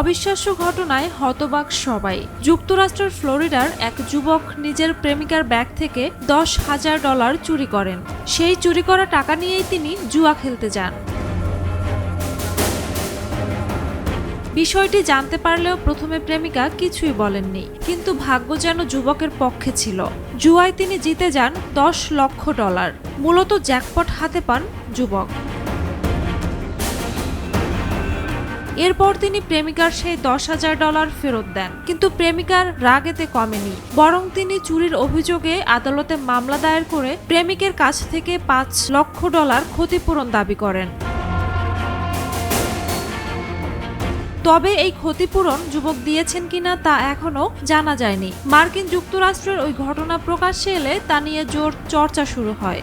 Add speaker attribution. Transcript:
Speaker 1: অবিশ্বাস্য ঘটনায় হতবাক সবাই। যুক্তরাষ্ট্রের ফ্লোরিডার এক যুবক নিজের প্রেমিকার ব্যাগ থেকে দশ হাজার ডলার চুরি করেন। সেই চুরি করা টাকা নিয়েই তিনি জুয়া খেলতে যান। বিষয়টি জানতে পারলেও প্রথমে প্রেমিকা কিছুই বলেননি, কিন্তু ভাগ্য যেন যুবকের পক্ষে ছিল। জুয়ায় তিনি জিতে যান দশ লক্ষ ডলার। মূলত জ্যাকপট হাতে পান যুবক। এরপর তিনি প্রেমিকার সেই দশ হাজার ডলার ফেরত দেন। কিন্তু প্রেমিকার রাগেতে কমেনি। বরং তিনি চুরির অভিযোগে আদালতে মামলা দায়ের করে প্রেমিকের কাছ থেকে পাঁচ লক্ষ ডলার ক্ষতিপূরণ দাবি করেন। তবে এই ক্ষতিপূরণ যুবক দিয়েছেন কিনা তা এখনও জানা যায়নি। মার্কিন যুক্তরাষ্ট্রের ওই ঘটনা প্রকাশ্যে এলে তা নিয়ে জোর চর্চা শুরু হয়।